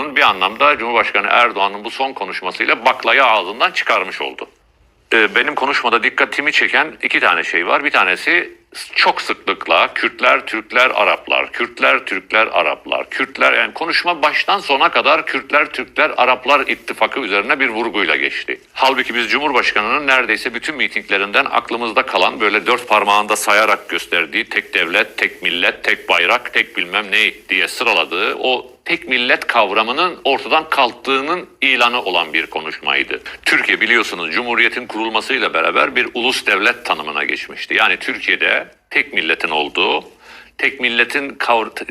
Kılıçdaroğlu'nun bir anlamda Cumhurbaşkanı Erdoğan'ın bu son konuşmasıyla baklayı ağzından çıkarmış oldu. Ee, Benim konuşmada dikkatimi çeken iki tane şey var. Bir tanesi çok sıklıkla Kürtler, Türkler, Araplar, Kürtler, Türkler, Araplar, Kürtler yani konuşma baştan sona kadar Kürtler, Türkler, Araplar ittifakı üzerine bir vurguyla geçti. Halbuki biz Cumhurbaşkanı'nın neredeyse bütün mitinglerinden aklımızda kalan böyle dört parmağında sayarak gösterdiği tek devlet, tek millet, tek bayrak, tek bilmem ne diye sıraladığı o tek millet kavramının ortadan kalktığının ilanı olan bir konuşmaydı. Türkiye biliyorsunuz Cumhuriyet'in kurulmasıyla beraber bir ulus devlet tanımına geçmişti. Yani Türkiye'de tek milletin olduğu, tek milletin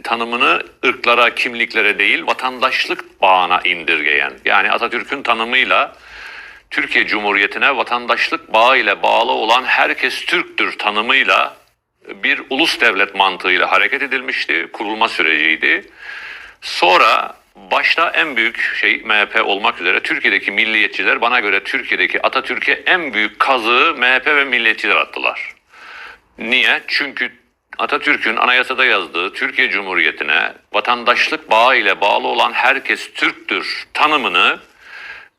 tanımını ırklara, kimliklere değil vatandaşlık bağına indirgeyen. Yani Atatürk'ün tanımıyla Türkiye Cumhuriyeti'ne vatandaşlık bağı ile bağlı olan herkes Türktür tanımıyla bir ulus devlet mantığıyla hareket edilmişti. Kurulma süreciydi. Sonra başta en büyük şey MHP olmak üzere Türkiye'deki milliyetçiler bana göre Türkiye'deki Atatürk'e en büyük kazığı MHP ve milliyetçiler attılar. Niye? Çünkü Atatürk'ün anayasada yazdığı Türkiye Cumhuriyeti'ne vatandaşlık bağı ile bağlı olan herkes Türktür tanımını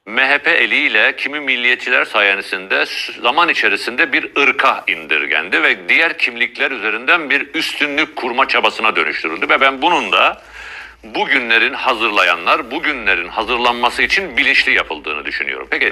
MHP eliyle kimi milliyetçiler sayesinde zaman içerisinde bir ırka indirgendi ve diğer kimlikler üzerinden bir üstünlük kurma çabasına dönüştürüldü ve ben bunun da bugünlerin hazırlayanlar, bugünlerin hazırlanması için bilinçli yapıldığını düşünüyorum. Peki